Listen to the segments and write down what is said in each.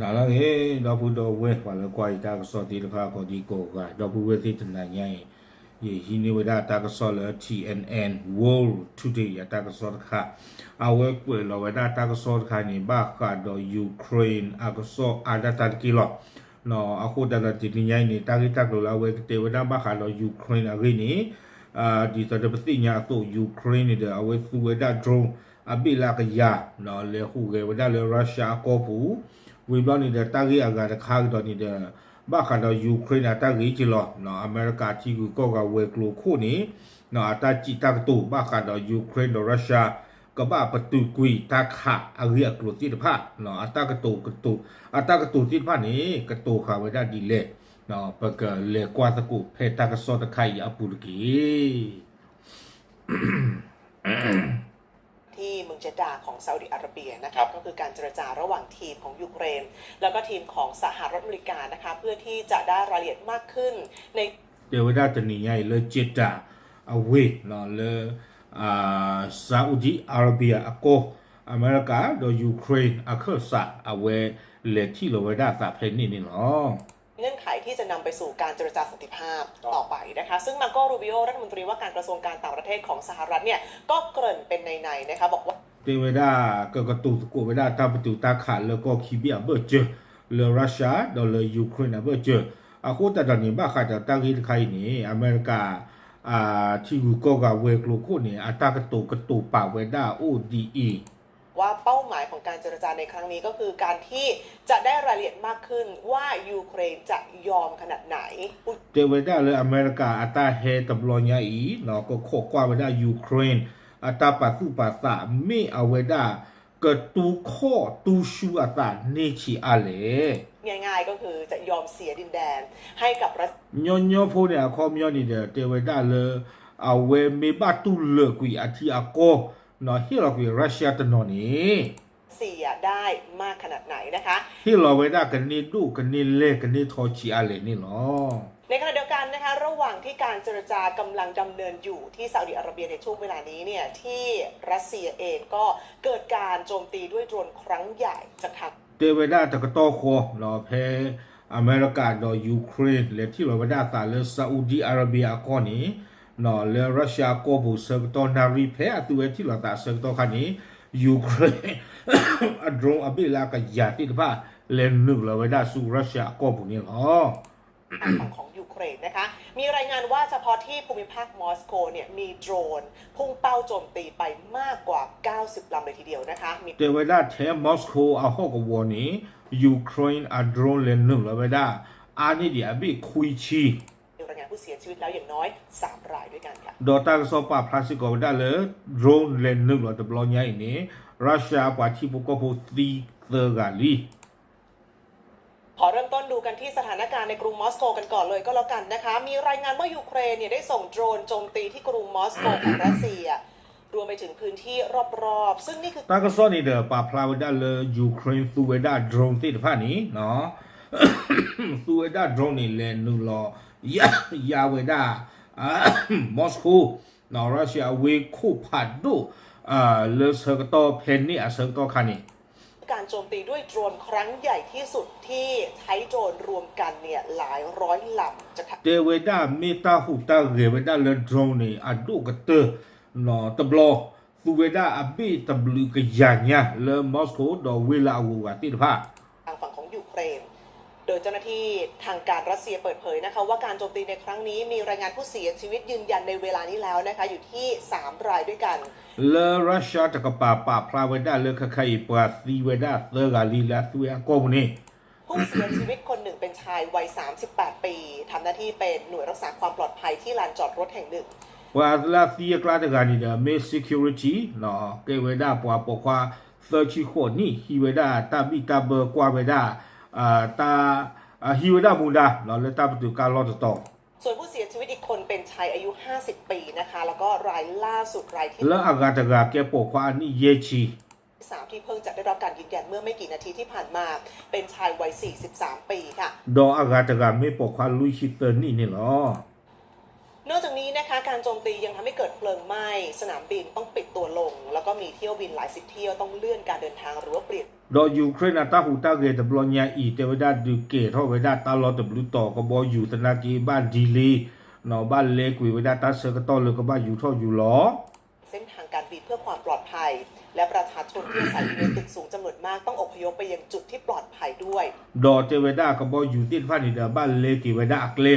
နာလာဟေတော့ဘူးတော့ဝဲပါလေကွာတာကစောတီတခါကိုဒီကိုကတော့ဘူးဝဲတိတနာညင်ယေဟိနေဝဒတာကစောလ TNN World Today ရတာကစောတခါအဝဲကွယ်လောဝဒတာကစောတခါနေဘာကတော့ Ukraine အကစောအဒတာကီလောနော်အခုတကတိညင်နေတာဂိတက်လောလာဝဲတေဝဒဘာကတော့ Ukraine အဂိနေအာဒီစတဲ့ပတိညာတော့ Ukraine တဲ့အဝဲသူဝဒ drone အပိလာကရနော်လေခုကေဝဒလေရုရှားကောပူ ဝေဘောနေတဲ့တာဂီအကတခါတော့နေတဲ့ဘာခါတော့ယူကရိန်းတာဂီချီလောနော်အမေရိကချီကူကောကဝေကလိုခုနေနော်အတချီတကတူဘာခါတော့ယူကရိန်းတော့ရုရှားကဘာပတူကွီတာခါအရီအကလိုတိတဖာနော်အတကတူကတူအတကတူတိတဖာနေကတူခါဝဒဒီလေနော်ပကလေကွာတကူဖေတကစောတခိုင်အပူကီ ที่เมืองเจดาของซาอุดิอาระเบียนะคะก็คือการเจรจาระหว่างทีมของยูเครน แล้วก็ทีมของสหรัฐอเมริกานะคะเพื่อที่จะได้รายละเอียดมากขึ้นในเดี๋ยวได้ตันี้ใหญ่เลยเจดดาอาเวทเนาะเลยซาอุดิอาระเบียอโกอเมริกาโดยยูเครนอาเคอร์ซาอาเวเลที่โลเวด้าสาเพนนี่นี่เนาะ เงื่อนไขที่จะนำไปสู่การเจรจาสันติภาพต่อไปนะคะ ซึ่งมาโกรูบิโอรัฐมนตรีว่าการกระทรวงการต่างประเทศของสหรัฐเนี่ยก็เกริ่นเป็นในๆนะคะบอกว่าตีเวดาก็กระตุกกูเวดาตาประตูตาขาดแล้วก็คีเบียเบอร์เจอเลรัสเซียดอลเลยูเครนเบอร์เจออาคูต่ตอนนี้บ้าขาดจต่ตั้งที่ใครนี่อเมริกาอ่าที่กูก็กับเวกลูกคู่นี่อัตากระตุกกระตุกปากเวด้าโอดีอี ว่าเป้าหมายของการเจรจาในครั้งนี้ก็คือการที่จะได้รายละเอียดมากขึ้นว่ายูเครนจะยอมขนาดไหน เจวได้เลยอเมริกาอัตาเฮตับลอนยาอีเนาะก็โคกว่าไปได้ยูเครนอัตาปัสสุปัสะม่เอาไว้ได้กิดตูข้อตูชูอาตาเนชิอาเลง่ายๆก็คือจะยอมเสียดินแดนให้กับรัสยอนยอพูเนี่ยคอมยอนี่เดเตวได้เลยเอาเวเมบาตุเลกุยอาทิอาโก นอฮิลอกวีรัสเซียตนอนีเสียได้มากขนาดไหนนะคะฮิลอเวด้ากันนี่ดูกันนี่เล่กันนี่ทอชีอาเลนี่เนาะในขณะเดียวกันนะคะระหว่างที่การเจรจากำลังดำเนินอยู่ที่ซาอุดิอาระเบียในช่วงเวลานี้เนี่ยที่รัสเซียเองก็เกิดการโจมตีด้วยโดรนครั้งใหญ่จากทางเดวด้าตะกโตโครอเพอเมริกาดอยูเครนและที่รอเวด้าสาเลซาอุดิอาระเบียก่อนนี้ နော်လေရုရှားကိုဘူစကတော့နာရီဖဲအတူဝဲတီလောသာစကတော့ခါနီယူကရိန်းအဒရုံအပိလာကယာတိတဖာလေနုလောဝဒဆူရုရှားကိုဘူနီလော ฝั่งของยูเครนนะคะ มีรายงานว่าเฉพาะที่ภูมิภาคมอสโกเนี่ยมีโดรน พุ่งเป้าโจมตีไปมากกว่า 90 ลำเลยทีเดียวนะคะ มี တေဝဒထဲမော်စကိုအဟောကဝနီယူကရိန်းအဒရုံလေနုလောဝဒအာနီဒီအပိခွီချီ รายงาน ู้เสียชีวิตแล้วอย่างน้อย 3 รายด้วยกันค่ะดอตากสอปาพลาสิกอได้เลยโดรนเลนนึกหรอตบลอนใหญ่นี้รัสเซียกว่าที่พวกก็พูดีเซอร์กานลีขอเริ่มต้นดูกันที่สถานการณ์ในกรุงมอสโกกันก่อนเลยก็แล้วกันนะคะ มีรายงานว่ายูเครนเนี่ยได้ส่งโดรนโจมตีที่กรุงมอสโกของรัสเซีย รวมไปถึงพื้นที่รอบๆ ซึ่งนี่คือตากซ่อนนี่เดอปาพลาวดาเลยูเครนสูเวด้าโดรนที่ผ่านนี้เนาะสูเวด้าโดรนนี่แลนูรอ ยาเวดามอสโกนอร์เซียเวคูผัดดูเลเซอร์โตเพนนี่เซอร์โตคานีการโจมตีด้วยโดรนครั้งใหญ่ที่สุดที่ใช้โดรนรวมกันเนี่ยหลายร้อยลำจะเดเวดาเมตาหูตาเรเวดาเลโดรนนี่อัดูกเตอร์นอตบลอสุเวดาอับบีตบลูกยันยะเลมอสโกดอเวลาอูวาติดผ้าทางฝั่งของยูเครน โดยเจ้าหน้าที่ทางการรัสเซียเปิดเผยนะคะว่าการโจมตีในครั้งนี้มีรายงานผู้เสียชีวิตยืนยันในเวลานี้แล้วนะคะอยู่ที่ 3 รายด้วยกัน le russia ta ka pa pa pra we da le kha khai pa si we da the ga li la tu ya ko ni ผู้เสียชีวิตคนหนึ่งเป็นชายวัย 38 ปีทำหน้าที่เป็นหน่วยรักษาความปลอดภัยที่ลานจอดรถแห่งหนึ่ง wa la si ya kla ta ga ni da me security no ke we da pa po kwa the chi kho ni hi we da ta bi ta ba kwa we da a ta hi we da mu da no le ta tu ka lo to ส่วนผู้เสียชีวิตอีกคนเป็นชายอายุ 50 ปีนะคะ แล้วก็รายล่าสุดรายที่ le aga ta ga ke po kwa ni ye chi สามที่เพิ่งจะได้รับการยืนยันเมื่อไม่กี่นาทีที่ผ่านมา เป็นชายวัย 43 ปีค่ะ do aga ta ga me po kwa lu chi te ni ni lo นอกจากนี้นะคะการโจมตียังทำให้เกิดเพลิงไหม้สนามบินต้องปิดตัวลง แล้วก็มีเที่ยวบินหลายสิบเที่ยวต้องเลื่อนการเดินทางหรือว่าเปลี่ยน ดอยูเครนาตาหูตาเกตบลอญาอีเตวดาดูเกทอเวดาตาลอตบลุต่อก็บออยู่ตนากีบ้านดีลีนอบ้านเล็กวิเวดาตาเซก็ตอเลยก็บ้านอยู่ท่ออยู่หลอเส้นทางการบินเพื่อความปลอดภัย และประชาชนที่อาศัยอยู่ในตึกสูงจำนวนมากต้องอพยพไปยังจุดที่ปลอดภัยด้วย ดอเตเวดาก็บออยู่ติดพันนี่เดบ้านเล็กกิเวดาอักเล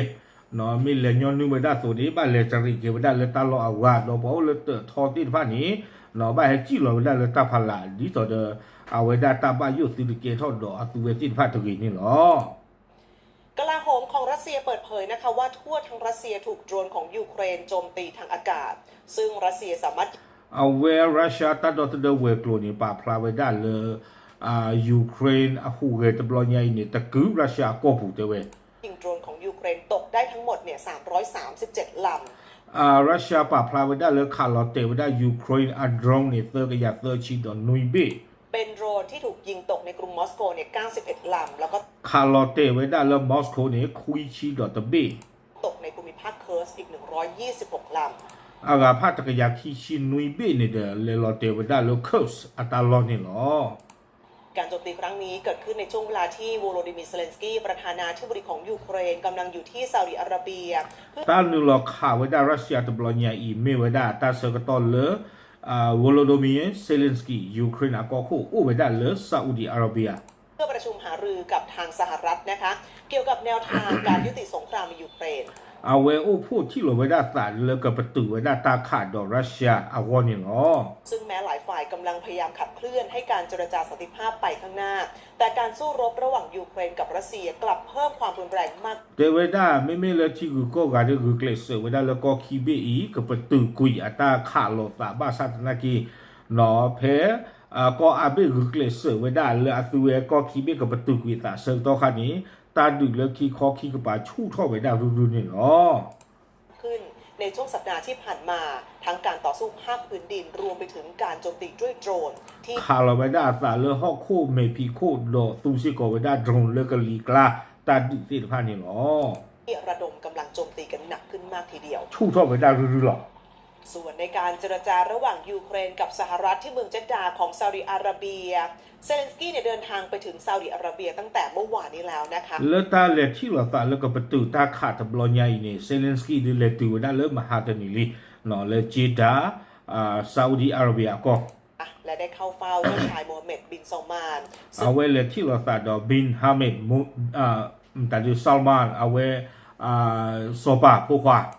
นอมีเลญอนนึเวดาโซนี้บ้านเลจริกิเวดาเลตาลออาวาดอบอกเลเตทอติดพันนี้นอบ้านให้จีลอเวดาเลตาพลาดิต่อเดอาเวดาตาบ้านอยู่ติดเกทอดออตุเวติดพันตกีนี่หรอกลาโหมของรัสเซียเปิดเผยนะคะว่าทั่วทั้งรัสเซียถูกโดรนของยูเครนโจมตีทางอากาศ ซึ่งรัสเซียสามารถเอาเวรัสเซียตัดดอตเดเวกโลนี่ปาพลาเวดาเลอ่ายูเครนอะฮูเกตบลอญานี่ตะกือรัสเซียก็ผูเตเวยิงโดรนของยูเครนตกได้ทั้งหมดเนี่ย337ลำอ่ารัสเซียปาพลาเวดาเลคาร์ลอเตเวดายูเครนอะดรองนี่เตอร์กยาเตอร์ชิดอนนุยเบ เป็นโดรนที่ถูกยิงตกในกรุงมอสโกเนี่ย 91 ลำ แล้วก็คาร์ลอเตเวดาเลมอสโกนี่คุยชิดอตเบตกในภูมิภาคเคิร์สอีก 126 ลำอากาพาตกยาคิชินุยเบนี่เดเลลอเตเวดาเลคอสอะตาลอนี่หรอการโจมตีครั้งนี้เกิดขึ้นในช่วงเวลาที่โวโลดิมิร์เซเลนสกี้ประธานาธิบดีของยูเครนกำลังอยู่ที่ซาอุดิอาระเบียเพื่อตานุลอคาเวดารัสเซียตบลอญาอีเมเวดาตาเซกตอเลอ่า วโลโดมีเซเลนสกียูเครนก็คูอุเวดาเลซาอุดีอาระเบียเพื่อประชุมหารือกับทางสหรัฐนะคะ เกี่ยวกับแนวทางการยุติสงครามในยูเครน อาเวโอพูดที่โลเวดาสารเลกับประตูเวดาตาขาดดอรัสเซียอาวอนี่หรอซึ่งแม้หลายฝ่ายกำลังพยายามขับเคลื่อนให้การเจรจาสันติภาพไปข้างหน้า แต่การสู้รบระหว่างยูเครนกับรัสเซียกลับเพิ่มความรุนแรงมากเดเวดาไม่ไม่เลที่กูก็กาเดกูเกลสเวดาเลก็คีเบอีกับประตูกุยอัตาขาโลตาบาสัตนากีหนอเพอ่าก็อาเบกูเกลสเวดาเลอตุเวก็คีเบกับประตูกุยตาเซตอคันนี้ ตาดึกเลคีคอคีกับปาชู่ท่อเวดารุๆนี่หรอขึ้นในช่วงสัปดาห์ที่ผ่านมา ทั้งการต่อสู้ภาคพื้นดินรวมไปถึงการโจมตีด้วยโดรน ที่คาราเวดาสาเลฮอกโคเมพีโคโดตูซิโกเวดาดรนเลกลีกลาตาดึกที่ผ่านนี่หรอระดมกำลังโจมตีกันหนักขึ้นมากทีเดียว ชู่ท่อเวดารุๆหรอ ส่วนในการเจรจาระหว่างยูเครนกับสหรัฐที่เมืองเจดดาของซาอุดิอาระเบีย เซเลนสกี้เนี่ยเดินทางไปถึงซาอุดิอาระเบียตั้งแต่เมื่อวานนี้แล้วนะคะเลตาเลที่เราตาเลกับประตูตาขาดบลอญาอีนี่เซเลนสกี้ดิเลตูดาเลมหาตนิลีนอเลจิดาอ่าซาอุดีอาระเบียก็อะและได้เข้าเฝ้าเจ้าชายโมฮัมเหม็ดบินซอลมานซึ่เอางเวเลที่เราตาดอบินฮามิดมุอ่าตาดิซัลมานเอาเวอ่าโซบาผู้ควาซึ่ง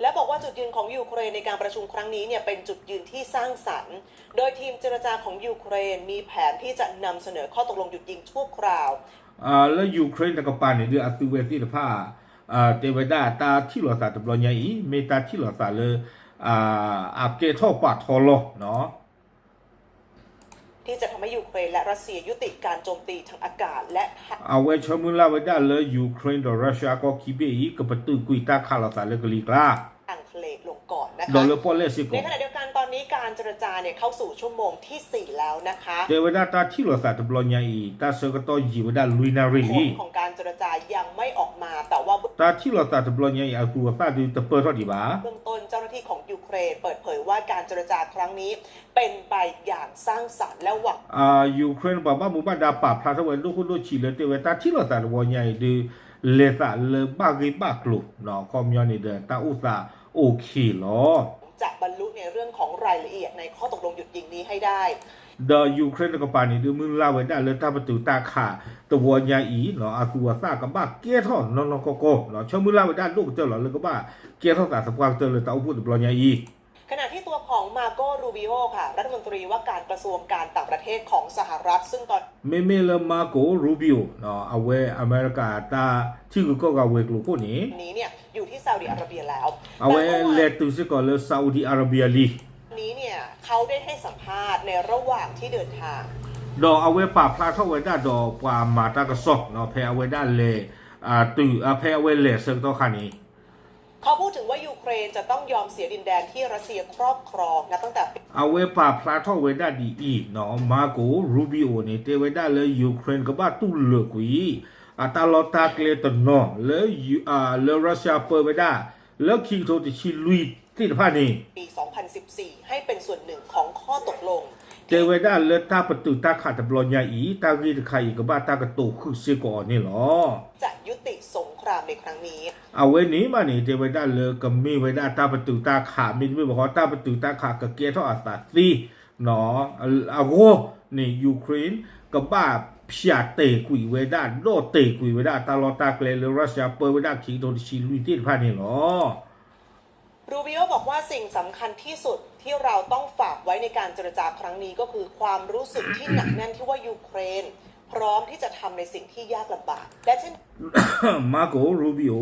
และบอกว่าจุดยืนของยูเครนในการประชุมครั้งนี้เนี่ยเป็นจุดยืนที่สร้างสรรค์ โดยทีมเจรจาของยูเครนมีแผนที่จะนำเสนอข้อตกลงหยุดยิงชั่วคราวอ่าแล้วยูเครนตะกปาเนี่ยเดืออัตูเวสิตภาอ่าเตวดาตาที่หลอสาตบลอยาอีเมตาที่หลอสาเลอ่าอาเกทอปาทอโลเนาะ ที่จะทำให้ยูเครนและรัสเซียยุติการโจมตีทางอากาศและทางเอาไว้ชมุลาไว้ได้เลยยูเครนดอรัสเซียก็คิเบอีกับประตูกุยตาคาลาสาเลกลีกลา ทะเลลงก่อนนะดอคะเลปอเลสิโกในขณะเดียวกันตอนนี้การเจรจาเนี่ยเข้าสู่ชั่วโมงที่4 แล้วนะคะเตเวดาตาที่หลอสาตะบลอญาอีตาเซกตอยีเวดาลุยนารีผลของการเจรจายังไม่ออกมาแต่ว่าตาที่หลอสาตะบลอญาอีอาตูซาดูตะเปิดทอดีบาเบื้องต้นเจ้าหน้าที่ของยูเครนเปิดเผยว่าการเจรจาครั้งนี้เป็นไปอย่างสร้างสรรค์และหวังอ่ายูเครนบอกว่าหมู่บ้านดาป่าพลาท เวนลูกคุณลูกชีเลเตเวตาที่หลอสาตะบลอญาอีดูเลตาเลบากีบากลุเนาะคอมยอนิเดตาอุซาโอเคเหรอจะบรรลุในเรื่องของรายละเอียดในข้อตกลงหยุดยิงนี้ให้ได้เดอยูเครนกับปานี่ดูมึงลาเวดาเลตาประตูตาขาตัวญาอีเนาะอาตัวซากับบ้าเกียทอนนอนโกโกเนาะชมึงลาเวดาลูกเจ้าเหรอเลยก็บ้าเกียทอนตาสปางเจอเลยตาอุปุตบลอญาอี ขณะที่ตัวของมาโกรูบิโอค่ะ รัฐมนตรีว่าการกระทรวงการต่างประเทศของสหรัฐ ซึ่งตอนเมเมเลมาโกรูบิโอเนาะเอาเวอเมริกาตาที่กูก็กาเวกลูพวกนี้นี้เนี่ยอยู่ที่ซาอุดิอาระเบียแล้วเอาเวแต่มื่อเลวานตุสิกอเลซาอุดีอาระเบียลีนี้เนี่ยเขาได้ให้สัมภาษณ์ในระหว่างที่เดินทางดอเอาเวป่าพลาทเวดาดอปามาตากระซอกเนาะเพอเวดาเลอ่าตื่อาแพ้เวเลสเซงตัวคันนี้ พอพูดถึงว่ายูเครนจะต้องยอมเสียดินแดนที่รัสเซียครอบครองนะตั้งแต่เอาเวปาพลาทอเวด้าดีอีเนาะมาโกรูบิโอเนเตเวด้าเลยยูเครนก็บ้าตุ้เหลือกุยอาตาลอตาเกเลตนอเลยยูอ่าเลยรัสเซียเปิดเวด้าแล้วคิงโทติชิลุยที่ผ่านนี้ปี 2014 ให้เป็นส่วนหนึ่งของข้อตกลงเจเวด้าเลตาประตูตาขาดตบลอนยาอีตาวีตาไข่กับบ้าตากระตุกคือเสียก่อนนี่หรอจะยุติ รามในครั้งนี้ เอาไว้นี้มานี่เดวิด้าเลอกับมีเว้ด้าตาประตูตาขามินไม่บอกว่าตาประตูตาขากะเกียท่ออาสาซีหนอเอาโวนี่ยูเครนกับบ้าพิอาเตกุยเวด้าโดเตกุยเวด้าตาลอตาเกลเลรัสเซียเปอร์เวด้าขีโดนชิลุยที่พานี่หรอรูบิโอบอกว่าสิ่งสำคัญที่สุดที่เราต้องฝากไว้ในการเจรจาครั้งนี้ก็คือความรู้สึกที่หนักแน่นที่ว่ายูเครน พร้อมที่จะทำในสิ่งที่ยากลำบาก และเช่น มาโกรูบิโอ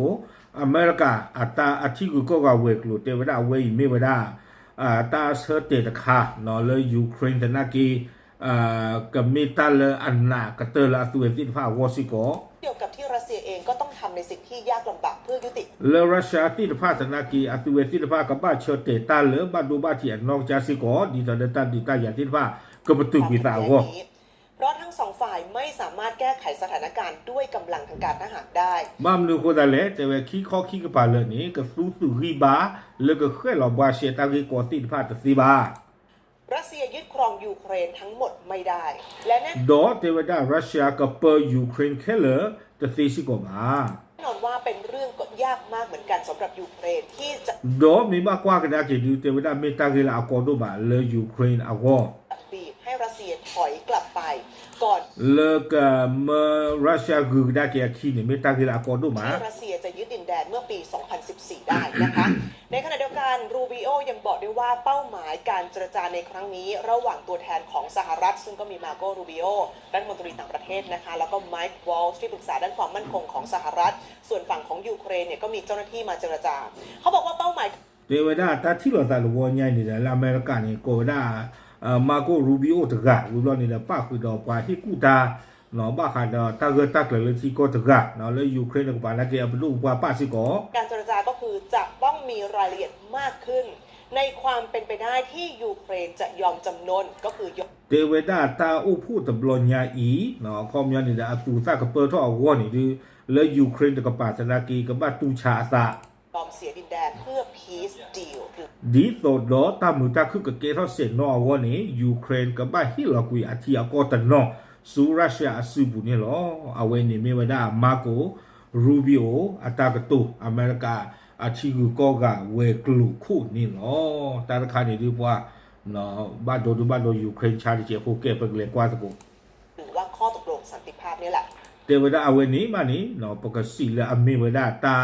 อเมริกาอัตราอธิกุกกาเวกลูเตวดาเวยเมวดาอัตาเซเตตคานอเลยยูเครนธนากีอ่ากมิตาเลอันนากเตอร์ลาตุเวติภาวอซิโกเดียวกับที่รัสเซียเองก็ต้องทำในสิ่งที่ยากลำบากเพื่อยุติเลรัสเซียที่ภาธนากีอัตุเวติภากับบ้าเชเตตาเลบ้านดูบ้าเทียนนองจาสิโกดีตาเดตาดีตาอย่างที่ภากระปตุกิตาโก เพราะทั้งสองฝ่ายไม่สามารถแก้ไขสถานการณ์ด้วยกำลังทางการทหารได้มามลูกคนละแต่ว่าขี้ข้อขี้กระปาเลยนี้ก็สู้สุรีบาแล้วก็เคลื่อนหลบวาเชตากีกอติพาตซีบารัสเซียยึดครองยูเครนทั้งหมดไม่ได้ และแน่ดอเทวดารัสเซียกับเปอร์ยูเครนแค่เหลือจะซีชิกมาแน่นอนว่าเป็นเรื่องก็ยากมากเหมือนกันสำหรับยูเครนที่จะดอมีมากกว่ากันนะเกี่ยวเทวดาเมตาเกลาอากอดูบาเลยยูเครนอากอ ให้รัสเซียถอยกลับไป ก่อนเลกเมรัสเซียกูดาเกียคีนี่เมตาเกลาอากอดมาที่รัสเซียจะยึดดินแดนเมื่อปี 2014 ได้นะคะ ในขณะเดียวกันรูบิโอยังบอกด้วยว่าเป้าหมายการเจรจาในครั้งนี้ ระหว่างตัวแทนของสหรัฐ ซึ่งก็มีมาโกรูบิโอรัฐมนตรีต่างประเทศนะคะ แล้วก็ไมค์วอลส์ที่ปรึกษาด้านความมั่นคงของสหรัฐ ส่วนฝั่งของยูเครนเนี่ยก็มีเจ้าหน้าที่มาเจรจา เขาบอกว่าเป้าหมายเทวดาตาที่เราตาลวญญานี่แหละอเมริกานี่โกดาเอ่อ มาโกรูบิโอตกะรูบลนี่แหละป้าคือดอกกว่าที่กูตาเนาะบ้าคันตาเกตักเลยที่โกตกะเนาะเลยยูเครนกับปานาเกียบลูกว่าป้าสิโกการเจรจาก็คือจะต้องมีรายละเอียดมากขึ้น ในความเป็นไปได้ที่ยูเครนจะยอมจำนนก็คือยอมเทวดาตาอุพูตบลญญาอีเนาะคอมยานี่แหละอตูซากะเปอร์ทออวอนี่ดูเลยยูเครนกับปาตนากีกับบ้าตูชาซา บอมเสียดินแดนเพื่อ peace deal หรอดีโตดอตามุตาคือกับเกทอเซนอวันนี้ยูเครนกับบ้าฮิลกุยอาทิอากอตันนอสูรัสเซียอาซูบุนี่หรอเอาเวนี่ไม่ไว้ได้มาโกรูบิโออาตากตุอเมริกาอาชีกูก็กาเวกลูคูนี่หรอตาราคาเนี่ยดีกว่าเนาะบ้านโดนบ้านโดนยูเครนชาติเจียโคเกเป็นเลยกว่าตะกุหรือว่าข้อตกลงสันติภาพนี่แหละเทวดาเอาเวนี้มานี้เนาะปกติแล้วอเมริกาตา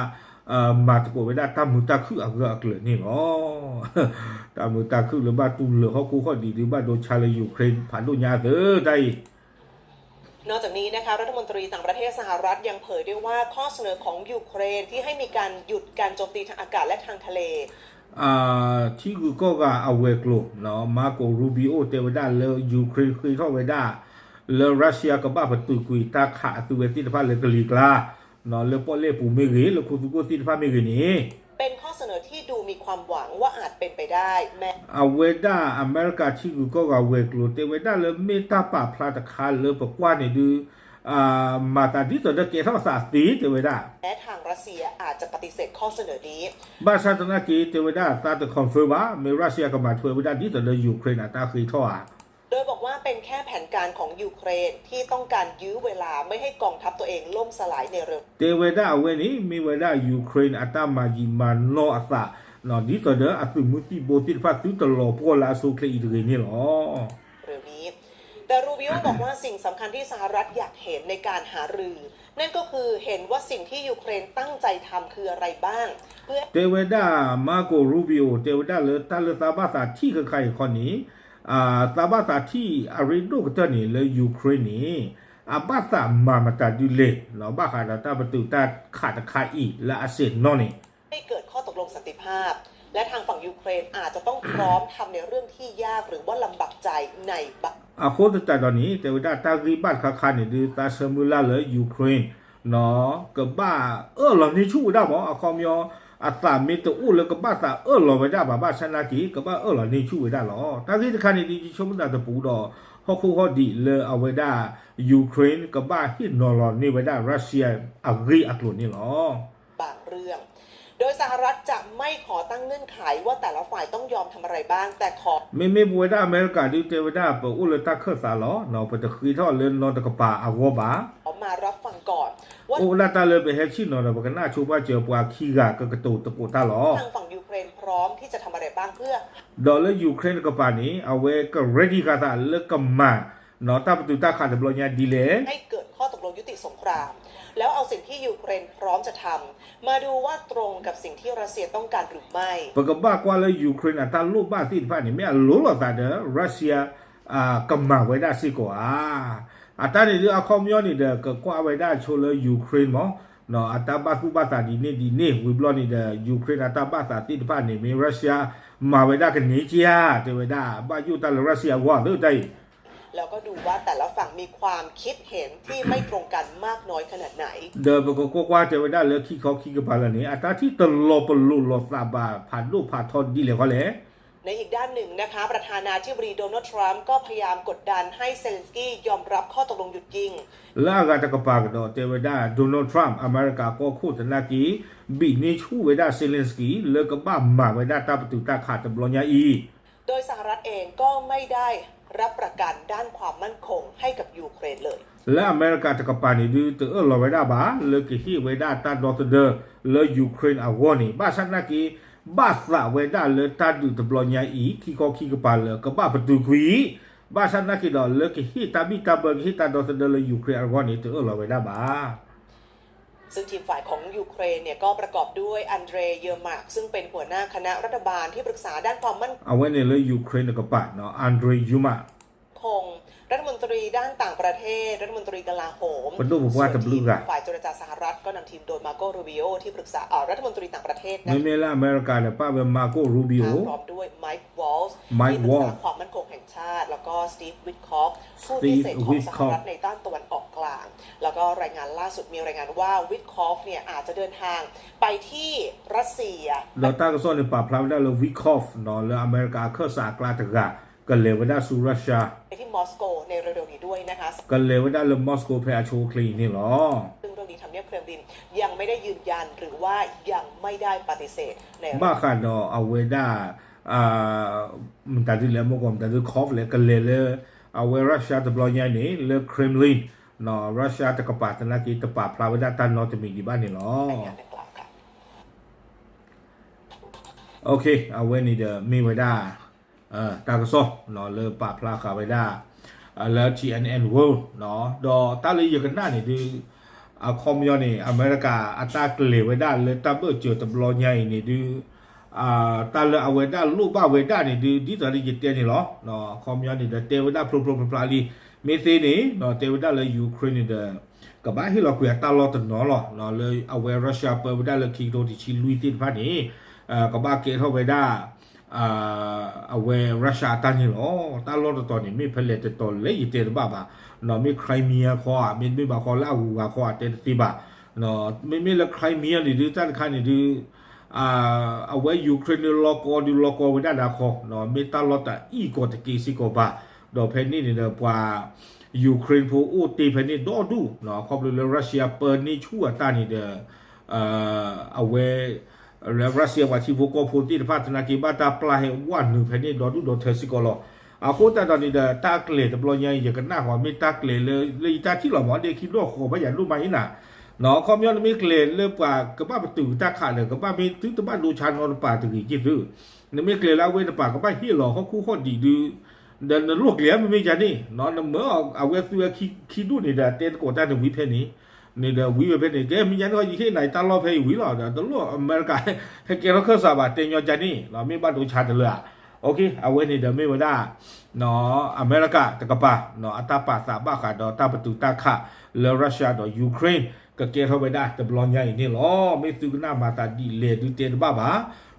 à, mà của วด้ đã tam mưu ta khứ ở gỡ lửa nè nó tam mưu ta khứ lửa ba tu lửa họ cũng có đi đi ba đồ cha là Ukraine phản đồ nhà thế đây นอได้นอกจากนี้นะคะรัฐมนตรีต่างประเทศสหรัฐยังเผยด้วยว่าข้อเสนอของยูเครนที่ให้มีการหยุดการโจมตีทางอากาศและทางทะเลที่กูก็กาเอาเวกลุ่เนาะมาโกรูบิโอเตวด้าเลยูเครนคุยเวด้าแล้วรัสเซียกับบ้าประตูกุยตาขาตัวเวตินพันเลยกลีกลา นอนเลือปอเล่ปูเมรีแล้วคุณกูซินฟ้าเมรีนี่เป็นข้อเสนอที่ดูมีความหวังว่าอาจเป็นไปได้แม้อาเวด้าอเมริกาชิกูก็กาเวกลูเตเวด้าเลยเมตาป่าพลาตะคาเลยปกว่าเนี่ยดูอ่ามาตาดิสเดเกทัศาสตีเตเวด้าแม้ทางรัสเซียอาจจะปฏิเสธข้อเสนอนี้บาชาตนากีเตเวด้าตาตะคอนเฟิร์มว่าเมรัสเซียกับมาเทเวด้าดิสเดยูเครนอาตาคือท่อ เป็นแค่แผนการของยูเครนที่ต้องการยื้อเวลาไม่ให้กองทัพตัวเองล่มสลายในเร็วเตเวดาเวนี้มีเวลายูเครนอัตมายิมานโนอัสะนอดีก็เดออัสมุติโบติฟัสุตลอพวลาสุเคลีเรนี่หรอเร็วนี้แต่รูบิโอบอกว่าสิ่งสำคัญที่สหรัฐอยากเห็นในการหารือ นั่นก็คือเห็นว่าสิ่งที่ยูเครนตั้งใจทำคืออะไรบ้าง เพื่อเทวดามาโกรูบิโอเทวดาเลตาเลซาบาสาที่คือใครคนนี้ อาสาบาสาที่อาริโดกเตนี่เลยยูเครนีอาบาสามามาตาดูเล่เราบ้าขาดตาประตูตาขาดตะคาอีกและอาเซียนนอนี่ให้เกิดข้อตกลงสันติภาพ และทางฝั่งยูเครนอาจจะต้องพร้อมทำในเรื่องที่ยากหรือว่าลำบากใจในอาโคตตาตอนนี้แต่ว่าตารีบ้านคาคาเนี่ยดูตาเซมูลาเลยยูเครนเนาะกับบ้าเออเรานี่ชู้ได้หมออาคอมยอ อาสามีตัวอู้เลยก็บ้าสาเออหล่อไปได้บ้าบ้าชนะกีก็บ้าเออหล่อนี่ช่วยได้หรอถ้าที่คันนี้ดีช่วยได้แต่ปูดอฮอคูฮอดีเลยเอาไว้ได้ยูเครนก็บ้าที่นอร์ลอนี่ไว้ได้รัสเซียอักรีอักลุนนี่หรอบางเรื่อง โดยสหรัฐจะไม่ขอตั้งเงื่อนไขว่าแต่ละฝ่ายต้องยอมทำอะไรบ้างแต่ขอไม่ไม่บวยได้อเมริกาดิวเตวได้เปะอู้เลยตั้งเครือสารหรอเราไปจะคือท่อเล่นนอนตะกปาอาวบ้าออกมารับฟังก่อน โอ้ลาตาเลยไปแฮชินอนาะเรบอกกันน่าชูว่าเจอปลาขี้กากกระตูตะกุตาหลอทางฝั่งยูเครนพร้อมที่จะทำอะไรบ้างเพื่อดอลลอร์ยูเครนกับปานี้เอาไว้ก็เรดี้กาตาเลิกกับมาเนาะตาประตูตาขาดแต่บอลยาดีเลยให้เกิดข้อตกลงยุติสงคราม แล้วเอาสิ่งที่ยูเครนพร้อมจะทำมาดูว่าตรงกับสิ่งที่รัสเซียต้องการหรือไม่ปกบ้ากว่าเลยยูเครนอัตราลูกบ้าที่ผ่านนี่ไม่รู้หรอกแต่เนอะรัสเซียอ่ากำมาไว้ได้สิกว่า อาตานี่เรื่องข้อมย้อนนี่เด้อก็กว่าไว้ได้โชวเลยยูเครนมั้งเนาะอาตาบาสุบาตาดีนี่ดีนี่วิบลอนี่เด็กยูเครนอาตาบาสาติดบ้านนี่มีรัสเซียมาไว้ได้กันนี้เจียเตไว้ได้บ้าอยู่ตารัสเซียว่าหรือได้แล้วก็ดูว่าแต่ละฝั่งมีความคิดเห็นที่ไม่ตรงกันมากน้อยขนาดไหน เดิมก็กว่าจะไว้ได้เลยขี้เขาขี้กับอะไรนี่อาตาที่ตลบปลุลลอซาบาผ่านลูกผ่านทอนดีเลยก็แล้ ในอีกด้านหนึ่งนะคะ ประธานาธิบดีโดนัลด์ทรัมป์ก็พยายามกดดันให้เซเลนสกี้ยอมรับข้อตกลงหยุดยิงลากาตะกปากดอเทวดาโดนัลด์ทรัมป์อเมริกาก็คู่ตนากีบีนี่ชูเวดาเซเลนสกีเลกบ้ามาเวดาตาปตุตาขาดบลญาอี โดยสหรัฐเองก็ไม่ได้รับประกันด้านความมั่นคงให้กับยูเครนเลย และอเมริกาตะกปานี่ดูเตอลอเวดาบาเลกฮีเวดาตาดอตเดเลยูเครนอาวอนี่บาสันากี บาสละเวดาเลือตาดูตบลอนยาอีคีกอคีกปาเลกบ้าประตูกุยบาสันนักดอลเลกฮิตาบิตาเบิกฮิตาดอสเดลยูเครนวันนี้ตัวเราเวดาบ้าซึ่งทีมฝ่ายของยูเครนเนี่ยก็ประกอบด้วยอันเดรเยอร์มากซึ่งเป็นหัวหน้าคณะรัฐบาลที่ปรึกษาด้านความมั่นเอาไว้ในเรื่อยยูเครนกับปะเนาะอันเดรเยอร์มากคง รัฐมนตรีด้านต่างประเทศ รัฐมนตรีกลาโหมคนดูบอว่ากับลูกอะฝ่ายเจรจาสหรัฐก็นำทีมโดยมาโกรูบิโอที่ปรึกษาอ่ารัฐมนตรีต่างประเทศนะไม่ล่าอเมริกาเนี่ยป้าเป็นมาโกรูบิโอพร้อมด้วยไมค์วอลส์ไมค์วอลส์ความมั่นคงแห่งชาติ แล้วก็สตีฟวิทคอฟผู้พิเศษของสหรัฐในด้านตะวันออกกลาง แล้วก็รายงานล่าสุดมีรายงานว่าวิทคอฟเนี่ยอาจจะเดินทางไปที่รัสเซียเราตั้งก็ซ่อนในป่าพลามได้เลยวิทคอฟนอนเลยอเมริกาเข้าสากลาตกะ กันเลวด้าซูราชาไปที่มอสโกในเร็วๆนี้ด้วยนะคะกันเลวด้าเลมอสโกเพอาชคลีนี่หรอซึ่งเรื่องนี้ทำเนียบเครื่องบินยังไม่ได้ยืนยันหรือว่ายังไม่ได้ปฏิเสธในบ้าคาโนอาเวด้าอ่ามันตัดที่แล้วมกอมตัดูคอฟเลยกันเลเลอาเวรัสเซียตบลอยานี่เลือเครมลินนอรัสเซียตะกปาตนากีตะปาพลาวดาตันนอจะมีกี่บ้านนี่หรอโอเคเอาไว้นี่เดอมีไว้ได้ 呃大个说，喏，勒把普拉卡维拉，啊勒 G N N World，喏，到大勒有个那里的啊，科目要呢，阿美利加啊大格雷维拉勒大不就大不老伢呢的啊，大勒阿维拉路巴维拉呢的，你这里一点呢咯，喏，科目要呢的德维拉 pro pro pro pro 里，没谁呢，喏，德维拉勒 Ukraine 的。ကဘာဟီလကွေတာလောတနော်လောနော်လေအဝဲရုရှားပေါ်ဗဒါလကီတိုတီချီလူတီဖာနီအကဘာကေထောဝေဒါ အာအဝဲရုရှားတန်းကြီးလောတာလောတော်နေမိဖလက်တော်လေရတဲ့ဘာဘာနော်မိခရိုင်းမီးယားခေါ်အမင်းမိဘာခေါ်လာဟူဘာခေါ်တဲ့တိဘာနော်မိမိလခရိုင်းမီးယားဒီတန်ခါနေဒီအာအဝဲယူကရိန်းလောကောဒီလောကောဝဒနာခေါ်နော်မိတာလောတာအီကောတကီစီကောဘာတော့ဖဲနေနေတော့ပွာယူကရိန်းဖို့အိုတေဖဲနေတော့ဒူနော်ခေါ်လို့ရုရှားပယ်နေချူအတာနေတဲ့အဝဲ แล้วรัสเซียว่าที่พวกก็พูดที่พัฒนากีบาตาปลายวันหนึ่งแผ่นดินดอดูดอเทสิกอลอาโคตาตอนนี้เดตาเกลตบลอยอย่างกันหน้าหัวไม่ตาเกลเลยเลยตาที่เราหมอเด็กคิดว่าโคบอย่ารู้ไหมน่ะเนาะคอมย้อนไม่เกลเลยกว่ากบ้าประตูตาขาดเลยกบ้าไม่ถึงตบ้านดูชานอนป่าตึกกี่ดื้อนี่ไม่เกลแล้วเว้นป่ากบ้าเฮียหล่อเขาคู่ข้อดีดื้อเดินลูกเหลี้ยไม่ไม่จนี่นอนเมื่อเอาเวสเวคิคิดูนี่เดเต้นโกตาหนึ่งวิเพนี่ နေတယ်ဝီပဲနေတယ်မြညာတော့ဒီခေနိုင်တလောဖေးဝီလာတယ်တော့အမေရိကဟဲကေရခဆာဘာတင်ညကြနီလာမေဘတ်တို့ချတယ်လားโอเคအဝဲနေတယ်မေဝဒနော်အမေရိကတကပါနော်အတပါစာဘခါတော့တပတူတခလရုရှားတော့ယူကရိန်းကကေထောဝဒတဘလောညာနေလောမေသူကနာမာတာဒီလေဒူတေဘဘာ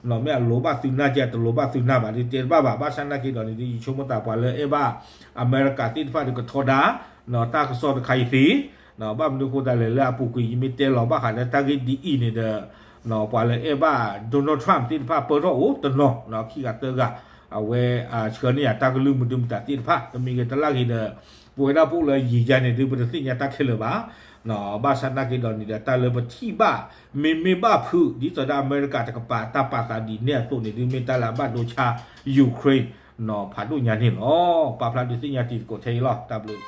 နော်မဲလောဘသူနာကြတလောဘသူနာဘာဒီတေဘဘာဘာဆန္ဒကေတော့ဒီချုံမတာပါလေအေဘာအမေရိကတိဖာဒီကထောဒါနော်တာကစောခိုင်ဖီ နော်ဘာမလို့ကိုတလည်းလာပူကီမီတဲလောဘာခါလည်းတာဂက်ဒီအင်းနေတဲ့နော်ပါလေအဘဒိုနယ်ထရမ်တိဖာပေါ်တော့ဟုတ်တယ်နော်နော်ခီကတဲကအဝဲအာချကနီယာတာဂလူမဒုမတာတိဖာတမီကတလာကြီးတဲ့ပွေတာပူလေရီကြနေဒီပဒသိညာတာခဲလပါနော်ဘာသာနာကိဒွန်နီတာလဘတိဘာမေမေဘာဖူဒီတဒအမေရိကတကပါတာပါတာဒီနဲ့ဆိုနေဒီမေတလာဘဒိုချာယူကရိန်းနော်ဖာဒုညာနေနော်ပါဖလာဒီစညာတီကိုထေလောတဘလူး